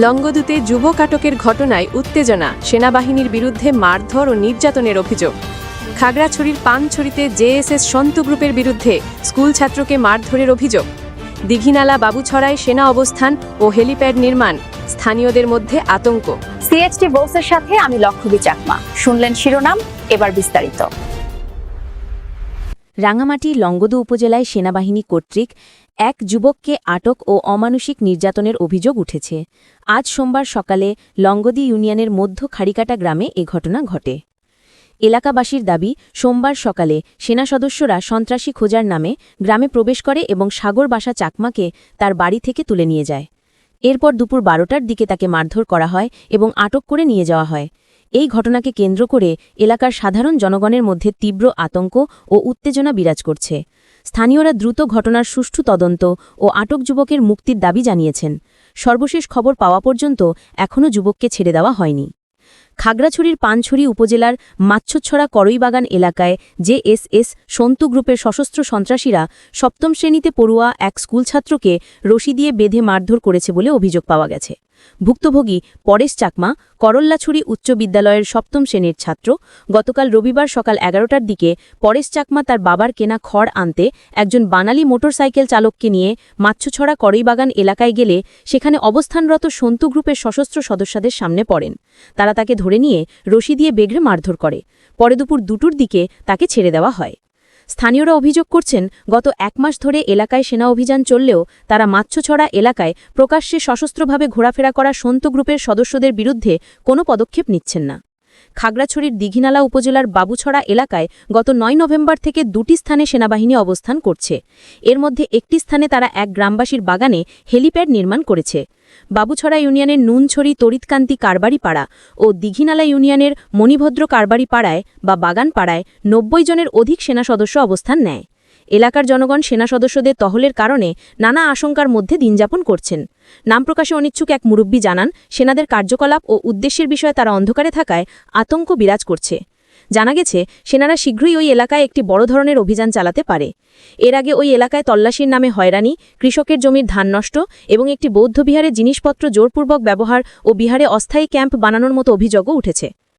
লঙ্গদূতে যুবক আটকের ঘটনায় উত্তেজনা, সেনাবাহিনীর বিরুদ্ধে মারধর ও নির্যাতনের অভিযোগ। খাগড়াছড়ির পানছড়িতে জেএসএস সন্ত গ্রুপের বিরুদ্ধে স্কুল ছাত্রকে মারধরের অভিযোগ। দিঘিনালা বাবুছড়ায় সেনা অবস্থান ও হেলিপ্যাড নির্মাণ, স্থানীয়দের মধ্যে আতঙ্ক। সিএচটি বোলসের সাথে আমি লক্ষ্মী চাকমা। শুনলেন শিরোনাম, এবার বিস্তারিত। রাঙামাটি লঙ্গদু উপজেলায় সেনাবাহিনী কর্তৃক এক যুবককে আটক ও অমানসিক নির্যাতনের অভিযোগ উঠেছে। আজ সোমবার সকালে লঙ্গদি ইউনিয়নের মধ্য খাড়িকাটা গ্রামে এ ঘটনা ঘটে। এলাকাবাসীর দাবি, সোমবার সকালে সেনা সদস্যরা সন্ত্রাসী খোঁজার নামে গ্রামে প্রবেশ করে এবং সাগর বাসা চাকমাকে তার বাড়ি থেকে তুলে নিয়ে যায়। এরপর দুপুর বারোটার দিকে তাকে মারধর করা হয় এবং আটক করে নিয়ে যাওয়া হয়। এই ঘটনাকে কেন্দ্র করে এলাকার সাধারণ জনগণের মধ্যে তীব্র আতঙ্ক ও উত্তেজনা বিরাজ করছে। স্থানীয়রা দ্রুত ঘটনার সুষ্ঠু তদন্ত ও আটক যুবকের মুক্তির দাবি জানিয়েছেন। সর্বশেষ খবর পাওয়া পর্যন্ত এখনও যুবককে ছেড়ে দেওয়া হয়নি। খাগড়াছড়ির পানছড়ি উপজেলার মাচ্ছছড়া করইবাগান এলাকায় জেএসএস সন্তু গ্রুপের সশস্ত্র সন্ত্রাসীরা সপ্তম শ্রেণীতে পড়ুয়া এক স্কুলছাত্রকে রশি দিয়ে বেঁধে মারধর করেছে বলে অভিযোগ পাওয়া গেছে। ভুক্তভোগী পরেশ চাকমা, করল্লাছড়ি উচ্চ বিদ্যালয়ের সপ্তম শ্রেণির ছাত্র। গতকাল রবিবার সকাল এগারোটার দিকে পরেশ চাকমা তার বাবার কেনা খড় আনতে একজন বানালি মোটরসাইকেল চালককে নিয়ে মাচ্ছছড়া করইবাগান এলাকায় গেলে সেখানে অবস্থানরত সন্তু গ্রুপের সশস্ত্র সদস্যদের সামনে পড়েন। তারা তাকে ধরে নিয়ে রশি দিয়ে বেঘ্রে মারধর করে। পরে দুপুর দুটোর দিকে তাকে ছেড়ে দেওয়া হয়। স্থানীয়রা অভিযোগ করছেন, গত এক মাস ধরে এলাকায় সেনা অভিযান চললেও তারা মাচ্ছছড়া এলাকায় প্রকাশ্যে সশস্ত্রভাবে ঘোরাফেরা করা সন্ত গ্রুপের সদস্যদের বিরুদ্ধে কোনো পদক্ষেপ নিচ্ছেন না। খাগড়াছড়ির দিঘিনালা উপজেলার বাবুছড়া এলাকায় গত নয় নভেম্বর থেকে দুটি স্থানে সেনাবাহিনী অবস্থান করছে। এর মধ্যে একটি স্থানে তারা এক গ্রামবাসীর বাগানে হেলিপ্যাড নির্মাণ করেছে। বাবুছড়া ইউনিয়নের নুনছড়ি তরিতকান্তি কারবারি পাড়া ও দিঘিনালা ইউনিয়নের মণিভদ্র কারবারি পাড়ায় বা বাগান পাড়ায় নব্বই জনের অধিক সেনা সদস্য অবস্থান নেয়। এলাকার জনগণ, সেনা সদস্যদের তহলের কারণে নানা আশঙ্কার মধ্যে দিনযাপন করছেন। নাম প্রকাশে অনিচ্ছুক এক মুরব্বী জানান, সেনাদের কার্যকলাপ ও উদ্দেশ্যের বিষয়ে তারা অন্ধকারে থাকায় আতঙ্ক বিরাজ করছে। জানা গেছে, সেনারা শীঘ্রই ওই এলাকায় একটি বড় ধরনের অভিযান চালাতে পারে। এর আগে ওই এলাকায় তল্লাশির নামে হয়রানি, কৃষকের জমির ধান নষ্ট এবং একটি বৌদ্ধ বিহারে জিনিসপত্র জোরপূর্বক ব্যবহার ও বিহারে অস্থায়ী ক্যাম্প বানানোর মতো অভিযোগও উঠেছে।